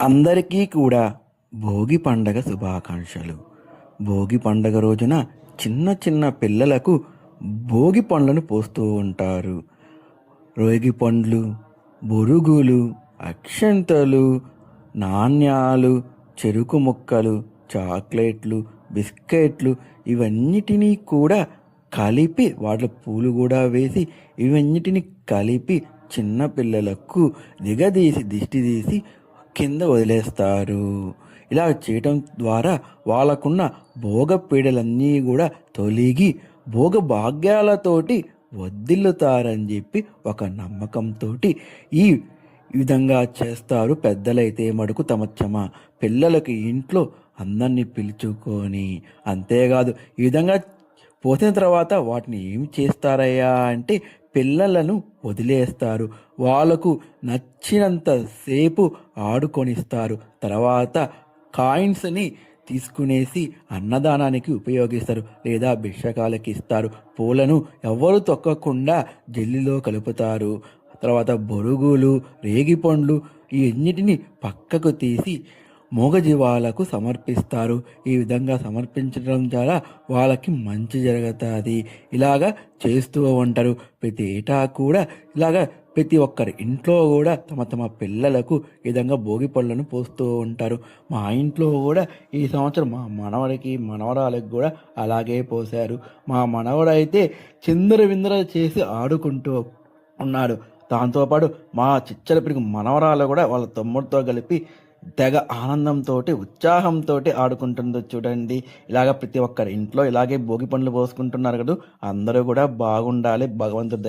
అందరికీ కూడా భోగి పండగ శుభాకాంక్షలు. భోగి పండగ రోజున చిన్న చిన్న పిల్లలకు భోగి పండ్లను పోస్తూ ఉంటారు. రోగి పండ్లు బొరుగులు అక్షంతలు నాణ్యాలు చెరుకు ముక్కలు చాక్లెట్లు బిస్కెట్లు ఇవన్నిటినీ కూడా కలిపి వాటిలో పూలు కూడా వేసి ఇవన్నిటిని కలిపి చిన్నపిల్లలకు దిగదీసి దిష్టి తీసి కింద వదిలేస్తారు. ఇలా చేయటం ద్వారా వాళ్ళకున్న భోగ పీడలన్నీ కూడా తొలగి భోగ భాగ్యాలతోటి వద్దిల్లుతారని చెప్పి ఒక నమ్మకంతో ఈ విధంగా చేస్తారు పెద్దలైతే మడుకు తమ తమ పిల్లలకి ఇంట్లో అందరినీ పిలుచుకొని అంతేకాదు ఈ విధంగా పోసిన తర్వాత వాటిని ఏం చేస్తారయ్యా అంటే పిల్లలను వదిలేస్తారు. వాళ్ళకు నచ్చినంత సేపు ఆడుకొనిస్తారు. తర్వాత కాయిన్స్ని తీసుకునేసి అన్నదానానికి ఉపయోగిస్తారు లేదా భిక్షకాలకి ఇస్తారు. పూలను ఎవరు తొక్కకుండా జల్లిలో కలుపుతారు. తర్వాత బొరుగులు రేగిపండ్లు ఈ అన్నిటిని పక్కకు తీసి మూగజీవాలకు సమర్పిస్తారు. ఈ విధంగా సమర్పించడం ద్వారా వాళ్ళకి మంచి జరుగుతుంది. ఇలాగా చేస్తూ ఉంటారు. ప్రతి ఏటా కూడా ఇలాగా ప్రతి ఒక్కరి ఇంట్లో కూడా తమ తమ పిల్లలకు ఈ విధంగా భోగి పళ్ళను పోస్తూ ఉంటారు. మా ఇంట్లో కూడా ఈ సంవత్సరం మా మనవడికి మనవరాలకు కూడా అలాగే పోశారు. మా మనవడైతే చిందర విందర చేసి ఆడుకుంటూ ఉన్నాడు. దాంతోపాటు మా చిచ్చల పిడికి మనవరాలు కూడా వాళ్ళ తమ్ముడితో కలిపి తెగ ఆనందంతో ఉత్సాహంతో ఆడుకుంటుందో చూడండి. ఇలాగ ప్రతి ఒక్కరి ఇంట్లో ఇలాగే భోగి పండ్లు పోసుకుంటున్నారు కదా అందరూ కూడా బాగుండాలి భగవంతుడి